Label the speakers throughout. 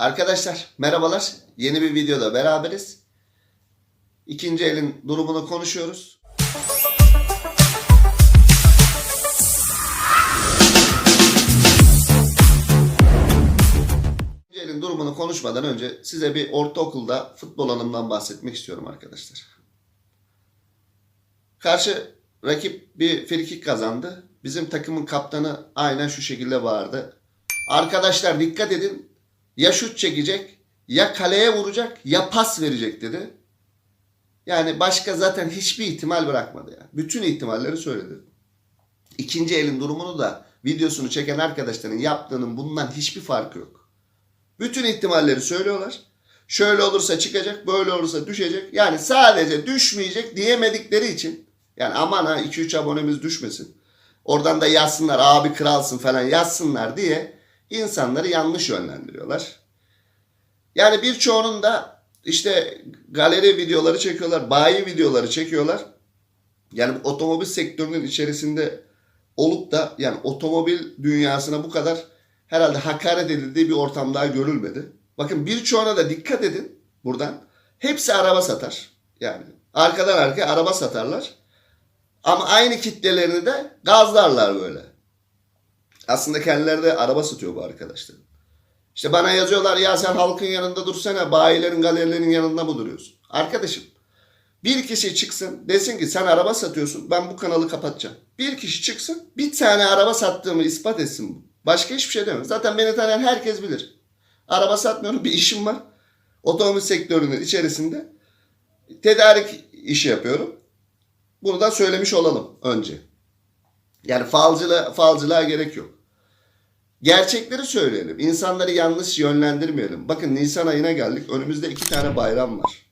Speaker 1: Arkadaşlar merhabalar. Yeni bir videoda beraberiz. İkinci elin durumunu konuşuyoruz. İkinci elin durumunu konuşmadan önce size bir ortaokulda futbol anımdan bahsetmek istiyorum arkadaşlar. Karşı rakip bir frikik kazandı. Bizim takımın kaptanı aynen şu şekilde bağırdı. Arkadaşlar dikkat edin. Ya şut çekecek, ya kaleye vuracak, ya pas verecek dedi. Yani başka zaten hiçbir ihtimal bırakmadı ya. Bütün ihtimalleri söyledi. İkinci elin durumunu da videosunu çeken arkadaşların yaptığının bundan hiçbir farkı yok. Bütün ihtimalleri söylüyorlar. Şöyle olursa çıkacak, böyle olursa düşecek. Yani sadece düşmeyecek diyemedikleri için. Yani aman ha 2-3 abonemiz düşmesin. Oradan da yazsınlar abi kralsın falan yazsınlar diye insanları yanlış yönlendiriyorlar. Yani birçoğunun da işte galeri videoları çekiyorlar, bayi videoları çekiyorlar. Yani otomobil sektörünün içerisinde olup da yani otomobil dünyasına bu kadar herhalde hakaret edildiği bir ortam daha görülmedi. Bakın birçoğuna da dikkat edin buradan. Hepsi araba satar. Yani arkadan arkaya araba satarlar. Ama aynı kitlelerini de gazlarlar böyle. Aslında kendileri de araba satıyor bu arkadaşlar. İşte bana yazıyorlar ya sen halkın yanında dursana bayilerin galerilerin yanında mı duruyorsun? Arkadaşım bir kişi çıksın desin ki sen araba satıyorsun ben bu kanalı kapatacağım. Bir kişi çıksın bir tane araba sattığımı ispat etsin bu. Başka hiçbir şey demem. Zaten beni tanıyan herkes bilir. Araba satmıyorum bir işim var. Otomobil sektörünün içerisinde tedarik işi yapıyorum. Bunu da söylemiş olalım önce. Yani falcılığa, falcılığa gerek yok. Gerçekleri söyleyelim. İnsanları yanlış yönlendirmeyelim. Bakın Nisan ayına geldik. Önümüzde iki tane bayram var.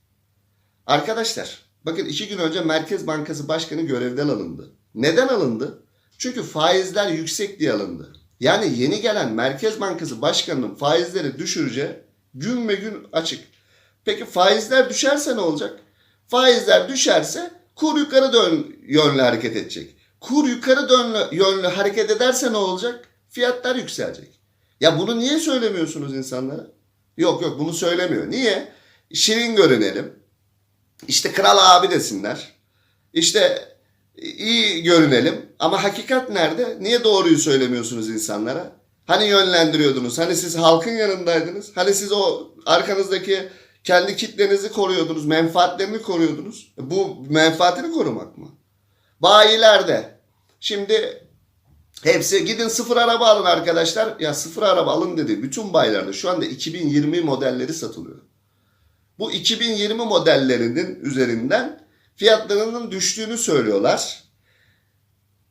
Speaker 1: Arkadaşlar bakın iki gün önce Merkez Bankası Başkanı görevden alındı. Neden alındı? Çünkü faizler yüksek diye alındı. Yani yeni gelen Merkez Bankası Başkanı'nın faizleri düşüreceği gün ve gün açık. Peki faizler düşerse ne olacak? Faizler düşerse kur yukarı dön yönlü hareket edecek. Kur yukarı dönlü, yönlü hareket ederse ne olacak? Fiyatlar yükselecek. Ya bunu niye söylemiyorsunuz insanlara? Yok yok bunu söylemiyor. Niye? Şirin görünelim. İşte kral abi desinler. İşte iyi görünelim. Ama hakikat nerede? Niye doğruyu söylemiyorsunuz insanlara? Hani yönlendiriyordunuz? Hani siz halkın yanındaydınız? Hani siz o arkanızdaki kendi kitlenizi koruyordunuz, menfaatlerini koruyordunuz. Bu menfaatini korumak mı? Bayilerde. Şimdi hepsi gidin sıfır araba alın arkadaşlar. Ya sıfır araba alın dedi. Bütün bayilerde şu anda 2020 modelleri satılıyor. Bu 2020 modellerinin üzerinden fiyatlarının düştüğünü söylüyorlar.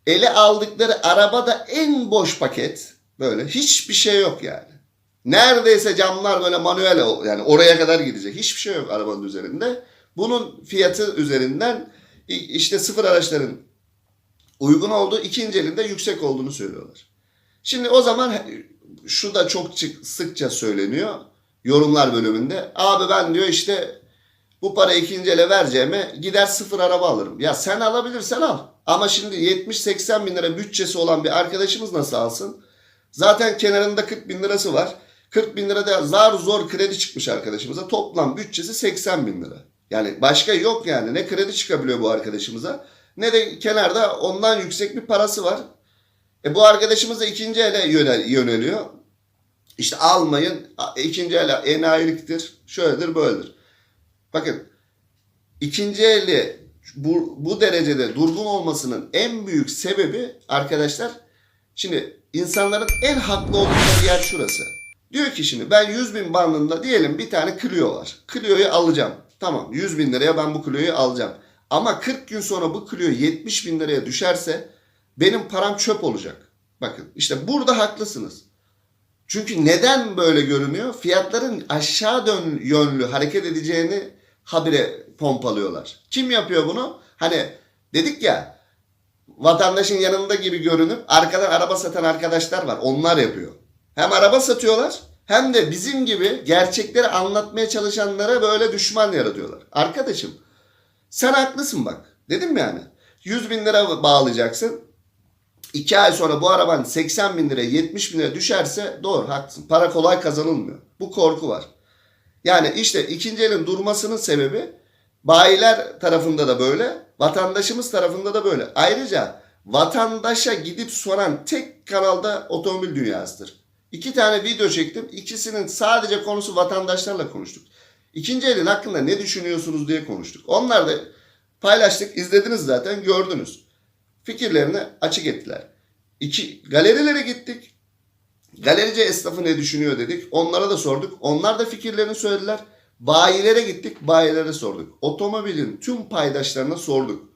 Speaker 1: Ele aldıkları araba da en boş paket. Böyle hiçbir şey yok yani. Neredeyse camlar böyle manuel yani oraya kadar gidecek. Hiçbir şey yok arabanın üzerinde. Bunun fiyatı üzerinden işte sıfır araçların uygun olduğu ikinci elinde yüksek olduğunu söylüyorlar. Şimdi o zaman şu da çok sıkça söyleniyor yorumlar bölümünde. Abi ben diyor işte bu para ikinci ele vereceğime gider sıfır araba alırım. Ya sen alabilirsen al. Ama şimdi 70-80 bin lira bütçesi olan bir arkadaşımız nasıl alsın? Zaten kenarında 40 bin lirası var. 40 bin lira da zar zor kredi çıkmış arkadaşımıza. Toplam bütçesi 80 bin lira. Yani başka yok yani. Ne kredi çıkabiliyor bu arkadaşımıza ne de kenarda ondan yüksek bir parası var. E bu arkadaşımız da ikinci ele yönel- yöneliyor. İşte almayın. ikinci ele enayiliktir. Şöyledir böyledir. Bakın ikinci eli bu, bu derecede durgun olmasının en büyük sebebi arkadaşlar şimdi insanların en haklı oldukları yer şurası. Diyor ki şimdi ben 100 bin bandında diyelim bir tane Clio var. Clio'yu alacağım. Tamam 100 bin liraya ben bu Clio'yu alacağım. Ama 40 gün sonra bu Clio 70 bin liraya düşerse benim param çöp olacak. Bakın işte burada haklısınız. Çünkü neden böyle görünüyor? Fiyatların aşağı dön yönlü hareket edeceğini habire pompalıyorlar. Kim yapıyor bunu? Hani dedik ya vatandaşın yanında gibi görünüp arkadan araba satan arkadaşlar var. Onlar yapıyor. Hem araba satıyorlar hem de bizim gibi gerçekleri anlatmaya çalışanlara böyle düşman yaratıyorlar. Arkadaşım sen haklısın bak. Dedim yani. 100 bin lira bağlayacaksın. 2 ay sonra bu araban 80 bin liraya 70 bin liraya düşerse doğru haklısın. Para kolay kazanılmıyor. Bu korku var. Yani işte ikinci elin durmasının sebebi bayiler tarafında da böyle, vatandaşımız tarafında da böyle. Ayrıca vatandaşa gidip soran tek kanalda otomobil dünyasıdır. İki tane video çektim. İkisinin sadece konusu vatandaşlarla konuştuk. İkinci elin hakkında ne düşünüyorsunuz diye konuştuk. Onlar da paylaştık. izlediniz zaten gördünüz. Fikirlerini açık ettiler. İki, galerilere gittik. Galerici esnafı ne düşünüyor dedik. Onlara da sorduk. Onlar da fikirlerini söylediler. Bayilere gittik. Bayilere sorduk. Otomobilin tüm paydaşlarına sorduk.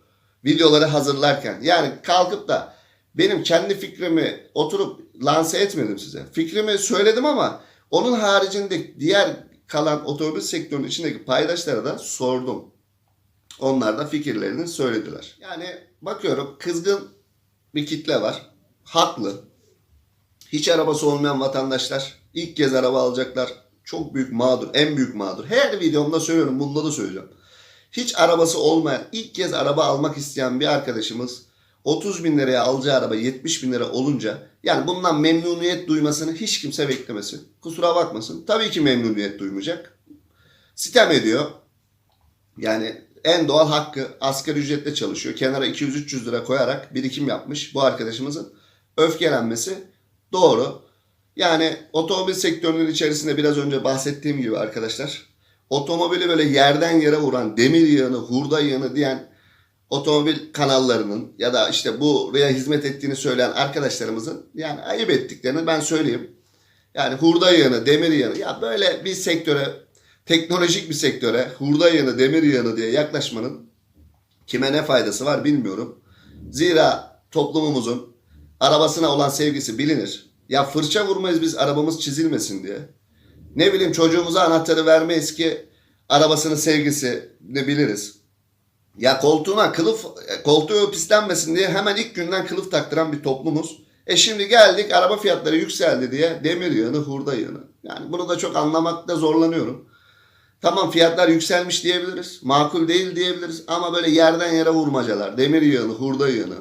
Speaker 1: Videoları hazırlarken. Yani kalkıp da benim kendi fikrimi oturup lanse etmedim size. Fikrimi söyledim ama onun haricinde diğer kalan otomobil sektörünün içindeki paydaşlara da sordum. Onlar da fikirlerini söylediler. Yani bakıyorum kızgın bir kitle var. Haklı. Hiç arabası olmayan vatandaşlar ilk kez araba alacaklar. Çok büyük mağdur, en büyük mağdur. Her videomda söylüyorum, bunda da söyleyeceğim. Hiç arabası olmayan, ilk kez araba almak isteyen bir arkadaşımız 30 bin liraya alacağı araba 70 bin lira olunca yani bundan memnuniyet duymasını hiç kimse beklemesin. Kusura bakmasın. Tabii ki memnuniyet duymayacak. Sitem ediyor. Yani en doğal hakkı asgari ücretle çalışıyor. Kenara 200-300 lira koyarak birikim yapmış bu arkadaşımızın. Öfkelenmesi doğru. Yani otomobil sektörünün içerisinde biraz önce bahsettiğim gibi arkadaşlar otomobili böyle yerden yere vuran demir yığını, hurda yığını diyen otomobil kanallarının ya da işte buraya hizmet ettiğini söyleyen arkadaşlarımızın yani ayıp ettiklerini ben söyleyeyim. Yani hurda yığını, demir yığını ya böyle bir sektöre teknolojik bir sektöre hurda yığını, demir yığını diye yaklaşmanın kime ne faydası var bilmiyorum. Zira toplumumuzun arabasına olan sevgisi bilinir. Ya fırça vurmayız biz arabamız çizilmesin diye. Ne bileyim çocuğumuza anahtarı vermeyiz ki arabasının sevgisi ne biliriz. Ya koltuğuna kılıf, koltuğu pislenmesin diye hemen ilk günden kılıf taktıran bir toplumuz. E şimdi geldik araba fiyatları yükseldi diye demir yığını, hurda yığını. Yani bunu da çok anlamakta zorlanıyorum. Tamam fiyatlar yükselmiş diyebiliriz. Makul değil diyebiliriz. Ama böyle yerden yere vurmacalar. Demir yığını, hurda yığını.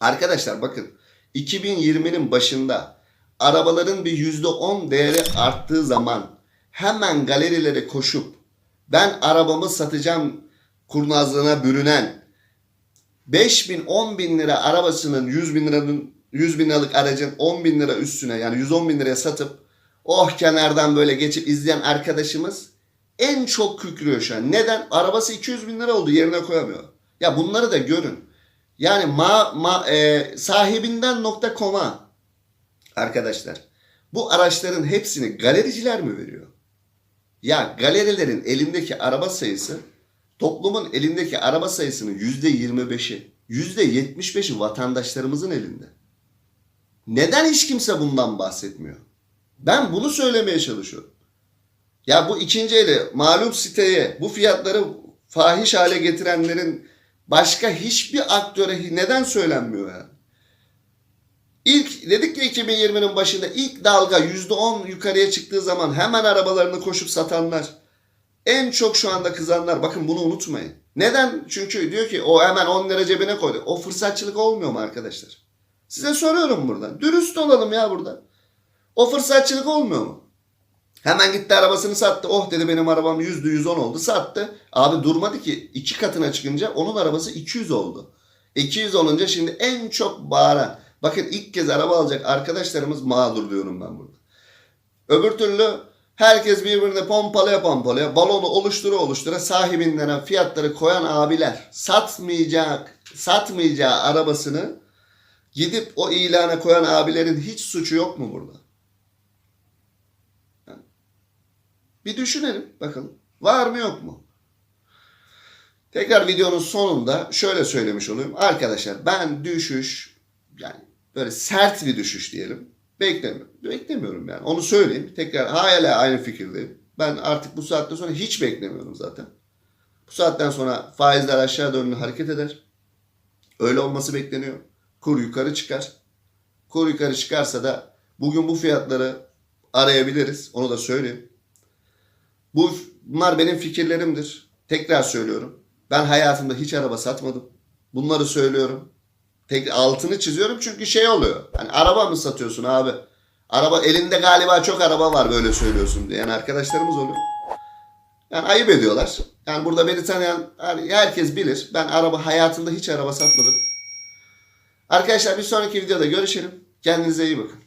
Speaker 1: Arkadaşlar bakın 2020'nin başında arabaların bir %10 değeri arttığı zaman hemen galerilere koşup ben arabamı satacağım kurnazlığına bürünen 5 bin 10 bin lira arabasının 100 bin liranın 100 bin liralık aracın 10 bin lira üstüne yani 110 bin liraya satıp oh kenardan böyle geçip izleyen arkadaşımız en çok kükrüyor şu an. Neden? Arabası 200 bin lira oldu yerine koyamıyor. Ya bunları da görün. Yani ma, ma, e, sahibinden nokta koma arkadaşlar. Bu araçların hepsini galericiler mi veriyor? Ya galerilerin elindeki araba sayısı toplumun elindeki araba sayısının yüzde 25'i, yüzde 75'i vatandaşlarımızın elinde. Neden hiç kimse bundan bahsetmiyor? Ben bunu söylemeye çalışıyorum. Ya bu ikinci eli malum siteye bu fiyatları fahiş hale getirenlerin başka hiçbir aktöre neden söylenmiyor ya? İlk dedik ki 2020'nin başında ilk dalga %10 yukarıya çıktığı zaman hemen arabalarını koşup satanlar. En çok şu anda kızanlar bakın bunu unutmayın. Neden? Çünkü diyor ki o hemen 10 lira cebine koydu. O fırsatçılık olmuyor mu arkadaşlar? Size soruyorum buradan. Dürüst olalım ya burada. O fırsatçılık olmuyor mu? Hemen gitti arabasını sattı. Oh dedi benim arabam yüzde 110 oldu. Sattı. Abi durmadı ki. iki katına çıkınca onun arabası 200 oldu. 200 olunca şimdi en çok bağıran. Bakın ilk kez araba alacak arkadaşlarımız mağdur diyorum ben burada. Öbür türlü herkes birbirine pompalaya pompalaya balonu oluştura oluştura sahibinden fiyatları koyan abiler satmayacak satmayacağı arabasını gidip o ilana koyan abilerin hiç suçu yok mu burada? Bir düşünelim bakalım. Var mı yok mu? Tekrar videonun sonunda şöyle söylemiş olayım. Arkadaşlar ben düşüş yani böyle sert bir düşüş diyelim. Beklemiyorum. Beklemiyorum yani. Onu söyleyeyim. Tekrar hala aynı fikirdeyim. Ben artık bu saatten sonra hiç beklemiyorum zaten. Bu saatten sonra faizler aşağı yönlü hareket eder. Öyle olması bekleniyor. Kur yukarı çıkar. Kur yukarı çıkarsa da bugün bu fiyatları arayabiliriz. Onu da söyleyeyim. Bu, bunlar benim fikirlerimdir. Tekrar söylüyorum. Ben hayatımda hiç araba satmadım. Bunları söylüyorum. Tek, altını çiziyorum çünkü şey oluyor. Hani araba mı satıyorsun abi? Araba elinde galiba çok araba var böyle söylüyorsun diye. Yani arkadaşlarımız oluyor. Yani ayıp ediyorlar. Yani burada beni tanıyan her- herkes bilir. Ben araba hayatımda hiç araba satmadım. Arkadaşlar bir sonraki videoda görüşelim. Kendinize iyi bakın.